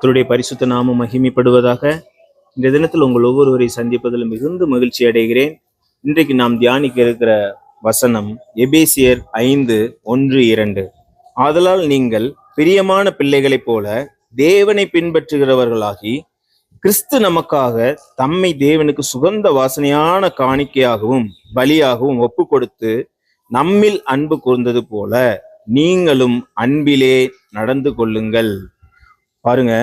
கத்தருடைய பரிசுத்த நாமம் மகிமைப்படுவதாக இந்த தினத்தில் உங்கள் ஒவ்வொருவரை சந்திப்பதில் மிகுந்த மகிழ்ச்சி அடைகிறேன். இன்றைக்கு நாம் தியானிக்க இருக்கிற வசனம் எபேசியர் ஐந்து ஒன்று இரண்டு. ஆதலால் நீங்கள் பிரியமான பிள்ளைகளைப் போல தேவனை பின்பற்றுகிறவர்களாகி கிறிஸ்து நமக்காக தம்மை தேவனுக்கு சுகந்த வாசனையான காணிக்கையாகவும் பலியாகவும் ஒப்பு கொடுத்து நம்மில் அன்பு கூர்ந்தது போல நீங்களும் அன்பிலே நடந்து கொள்ளுங்கள். பாருங்க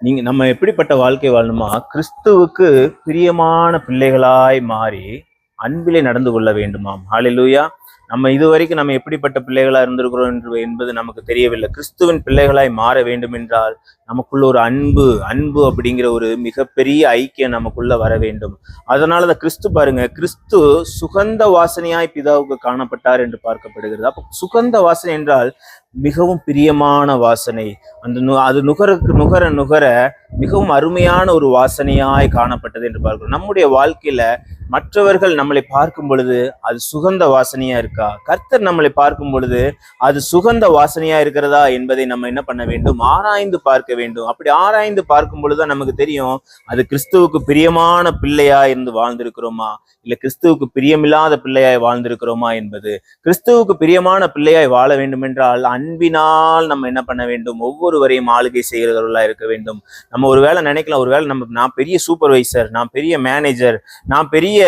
நீங்க நம்ம எப்படிப்பட்ட வாழ்க்கை வாழணுமா? கிறிஸ்துவுக்கு பிரியமான பிள்ளைகளாய் மாறி அன்பிலே நடந்து கொள்ள வேண்டுமாம். ஹாலிலூயா நம்ம இதுவரைக்கும் நம்ம எப்படிப்பட்ட பிள்ளைகளா இருந்திருக்கிறோம் என்று என்பது நமக்கு தெரியவில்லை. கிறிஸ்துவின் பிள்ளைகளாய் மாற வேண்டும் என்றால் நமக்குள்ள ஒரு அன்பு அன்பு அப்படிங்கிற ஒரு மிகப்பெரிய ஐக்கியம் நமக்குள்ள வர வேண்டும். அதனால தான் கிறிஸ்து பாருங்க கிறிஸ்து சுகந்த வாசனையாய் பிதாவுக்கு காணப்பட்டார் என்று பார்க்கப்படுகிறது. அப்போ சுகந்த வாசனை என்றால் மிகவும் பிரியமான வாசனை. அந்த நு- அது நுகருக்கு நுகர நுகர மிகவும் அருமையான ஒரு வாசனையாய் காணப்பட்டது என்று பார்க்கிறோம். நம்முடைய வாழ்க்கையில மற்றவர்கள் நம்மளை பார்க்கும் பொழுது அது சுகந்த வாசனையா இருக்கா? கர்த்தர் நம்மளை பார்க்கும் பொழுது அது சுகந்த வாசனையா இருக்கிறதா என்பதை நம்ம என்ன பண்ண வேண்டும்? ஆராய்ந்து பார்க்க வேண்டும். அப்படி ஆராய்ந்து பார்க்கும் பொழுதுதான் நமக்கு தெரியும் அது கிறிஸ்துவுக்கு பிரியமான பிள்ளையா இருந்து வாழ்ந்திருக்கிறோமா? இல்ல கிறிஸ்துவுக்கு பிரியமில்லாத பிள்ளையாய் வாழ்ந்திருக்கிறோமா என்பது. கிறிஸ்துவுக்கு பிரியமான பிள்ளையாய் வாழ வேண்டும் என்றால் அன்பினால் நம்ம என்ன பண்ண வேண்டும்? ஒவ்வொருவரையும் ஆளுகை செய்கிறவர்களா இருக்க வேண்டும். நம்ம ஒருவேளை நினைக்கலாம் ஒருவேளை நம்ம நான் பெரிய சூப்பர்வைசர் நான் பெரிய மேனேஜர் நான் பெரிய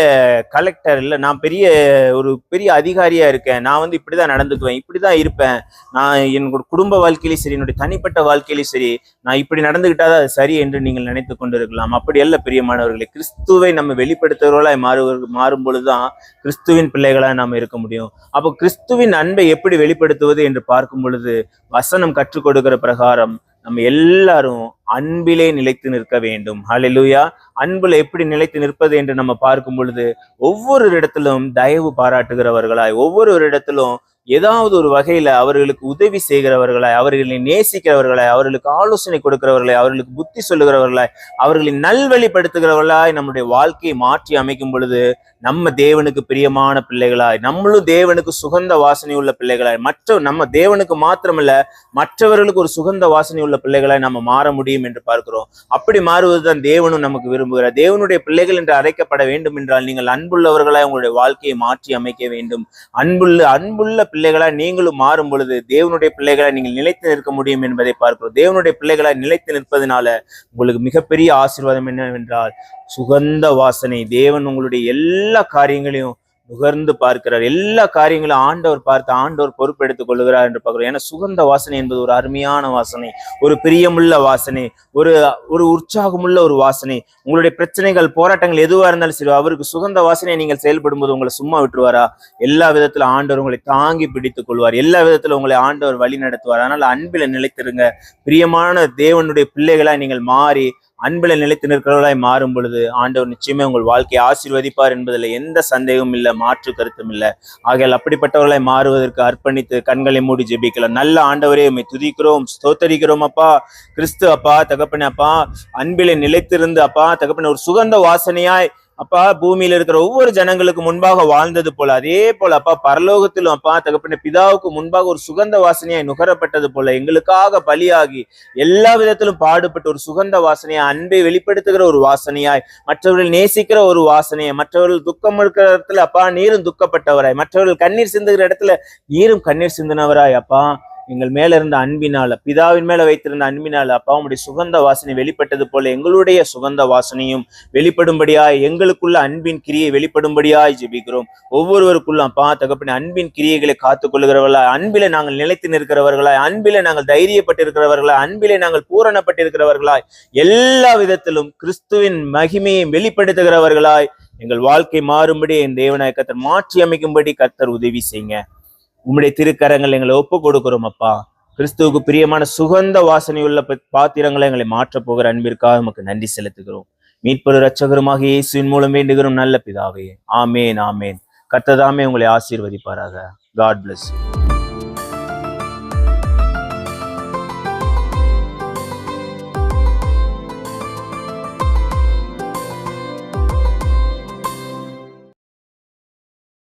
கலெக்டர் இல்லை நான் பெரிய ஒரு பெரிய அதிகாரியா இருக்கேன். நான் வந்து இப்படிதான் நடந்துக்குவேன் இப்படிதான் இருப்பேன். நான் என்னோட குடும்ப வாழ்க்கையிலையும் சரி என்னுடைய தனிப்பட்ட வாழ்க்கையிலையும் சரி நான் இப்படி நடந்துகிட்டாதான் அது சரி என்று நீங்கள் நினைத்து கொண்டிருக்கலாம். அப்படி அல்ல பிரியமானவர்களே கிறிஸ்துவை நம்ம வெளிப்படுத்துகிறவர்களாய் மாறுவது மாறும் பொழுதுதான் கிறிஸ்துவின் பிள்ளைகளாக நாம் இருக்க முடியும். அப்போ கிறிஸ்துவின் அன்பை எப்படி வெளிப்படுத்துவது என்று பார்க்கும் பொழுது வசனம் கற்றுக் கொடுக்கிற பிரகாரம் நம்ம எல்லாரும் அன்பிலே நிலைத்து நிற்க வேண்டும். ஹலெலுயா அன்புல எப்படி நிலைத்து நிற்பது என்று நம்ம பார்க்கும் பொழுது ஒவ்வொரு இடத்திலும் தயவு பாராட்டுகிறவர்களாய் ஒவ்வொரு இடத்திலும் ஏதாவது ஒரு வகையில அவர்களுக்கு உதவி செய்கிறவர்களாய் அவர்களை நேசிக்கிறவர்களாய் அவர்களுக்கு ஆலோசனை கொடுக்கிறவர்களாய் அவர்களுக்கு புத்தி சொல்லுகிறவர்களாய் அவர்களை நல்வழிப்படுத்துகிறவர்களாய் நம்முடைய வாழ்க்கையை மாற்றி அமைக்கும் பொழுது நம்ம தேவனுக்கு பிரியமான பிள்ளைகளாய் நம்மளும் தேவனுக்கு சுகந்த வாசனை உள்ள பிள்ளைகளாய் மற்ற நம்ம தேவனுக்கு மாத்திரமல்ல மற்றவர்களுக்கு ஒரு சுகந்த வாசனை உள்ள பிள்ளைகளாய் நம்ம மாற முடியும் என்று பார்க்கிறோம். அப்படி மாறுவதுதான் தேவனும் நமக்கு விரும்புகிறார். தேவனுடைய பிள்ளைகள் என்று அழைக்கப்பட வேண்டும் என்றால் நீங்கள் அன்புள்ளவர்களாய் உங்களுடைய வாழ்க்கையை மாற்றி அமைக்க வேண்டும். அன்புள்ள அன்புள்ள பிள்ளைகளா நீங்களும் மாறும் பொழுது தேவனுடைய பிள்ளைகளா நீங்கள் நிலைத்து நிற்க முடியும் என்பதை பார்க்கிறோம். தேவனுடைய பிள்ளைகளா நிலைத்து நிற்பதனால உங்களுக்கு மிகப்பெரிய ஆசீர்வாதம் என்னவென்றால் சுகந்த வாசனை தேவன் உங்களுடைய எல்லா காரியங்களையும் நுகர்ந்து பார்க்கிறார். எல்லா காரியங்களும் ஆண்டவர் பார்த்து ஆண்டவர் பொறுப்பெடுத்துக் கொள்கிறார் என்று பார்க்கிறோம். ஏன்னா சுகந்த வாசனை என்பது ஒரு அருமையான வாசனை ஒரு பிரியமுள்ள வாசனை ஒரு ஒரு உற்சாகமுள்ள ஒரு வாசனை. உங்களுடைய பிரச்சனைகள் போராட்டங்கள் எதுவாக இருந்தாலும் சரி அவருக்கு சுகந்த வாசனையை நீங்கள் செயல்படும் போது உங்களை சும்மா விட்டுருவாரா? எல்லா விதத்துல ஆண்டவர் உங்களை தாங்கி பிடித்துக் கொள்வார். எல்லா விதத்துல உங்களை ஆண்டவர் வழி நடத்துவார் அதனால அன்பில நிலைத்திருங்க. பிரியமான தேவனுடைய பிள்ளைகளா நீங்கள் மாறி அன்பில் நிலைத்து நிற்கிறவர்களாய் மாறும் பொழுது ஆண்டவர் நிச்சயமே உங்கள் வாழ்க்கையை ஆசீர்வதிப்பார் என்பதில் எந்த சந்தேகமும் இல்லை மாற்று கருத்தும் இல்லை. ஆகையால் அப்படிப்பட்டவர்களாய் மாறுவதற்கு அர்ப்பணித்து கண்களை மூடி ஜெபிக்கலாம் நல்ல ஆண்டவரே உண்மை துதிக்கிறோம் ஸ்தோத்தரிக்கிறோம் அப்பா. கிறிஸ்து அப்பா தகப்பனே அப்பா. அன்பிலே நிலைத்திருந்து அப்பா. தகப்பனே ஒரு சுகந்த வாசனையாய் அப்பா பூமியில இருக்கிற ஒவ்வொரு ஜனங்களுக்கு முன்பாக வாழ்ந்தது போல அதே போல அப்பா பரலோகத்திலும் அப்பா தகப்பன பிதாவுக்கு முன்பாக ஒரு சுகந்த வாசனையாய் நுகரப்பட்டது போல எங்களுக்காக பலியாகி எல்லா விதத்திலும் பாடுபட்டு ஒரு சுகந்த வாசனையாய் அன்பை வெளிப்படுத்துகிற ஒரு வாசனையாய் மற்றவர்கள் நேசிக்கிற ஒரு வாசனையை மற்றவர்கள் துக்கம் இருக்கிற இடத்துல அப்பா நீரும் துக்கப்பட்டவராய் மற்றவர்கள் கண்ணீர் சிந்துகிற இடத்துல நீரும் கண்ணீர் சிந்தினவராய் அப்பா. எங்கள் மேல இருந்த அன்பினால பிதாவின் மேல வைத்திருந்த அன்பினால அப்பா சுகந்த வாசனை வெளிப்பட்டது போல எங்களுடைய சுகந்த வாசனையும் வெளிப்படும்படியாய் எங்களுக்குள்ள அன்பின் கிரியை வெளிப்படும்படியாய் ஜெபிக்கிறோம். ஒவ்வொருவருக்குள்ள அப்பா தகப்பனே அன்பின் கிரியைகளை காத்துக் கொள்கிறவர்களா அன்பில நாங்கள் நிலைத்து நிற்கிறவர்களாய் அன்பில நாங்கள் தைரியப்பட்டிருக்கிறவர்களா அன்பிலே நாங்கள் பூரணப்பட்டிருக்கிறவர்களாய் எல்லா விதத்திலும் கிறிஸ்துவின் மகிமையை வெளிப்படுத்துகிறவர்களாய் எங்கள் வாழ்க்கை மாறும்படி என் தேவனாய் கத்தர் மாற்றி அமைக்கும்படி கத்தர் உதவி செய்யுங்க. உம்முடைய திருக்கரங்கள் எங்களை ஒப்பு கொடுக்கிறோம் அப்பா. கிறிஸ்துவுக்கு பிரியமான சுகந்த வாசனையுள்ள ப- பாத்திரங்களை எங்களை மாற்றப் போகிற அன்பிற்காக நமக்கு நன்றி செலுத்துகிறோம். மீட்பொரு ரட்சகருமாக இயேசுவின் மூலம் வேண்டுகிறோம் நல்ல பிதாவே. ஆமேன் ஆமேன். கத்ததாமே உங்களை ஆசீர்வதிப்பாராக. God plus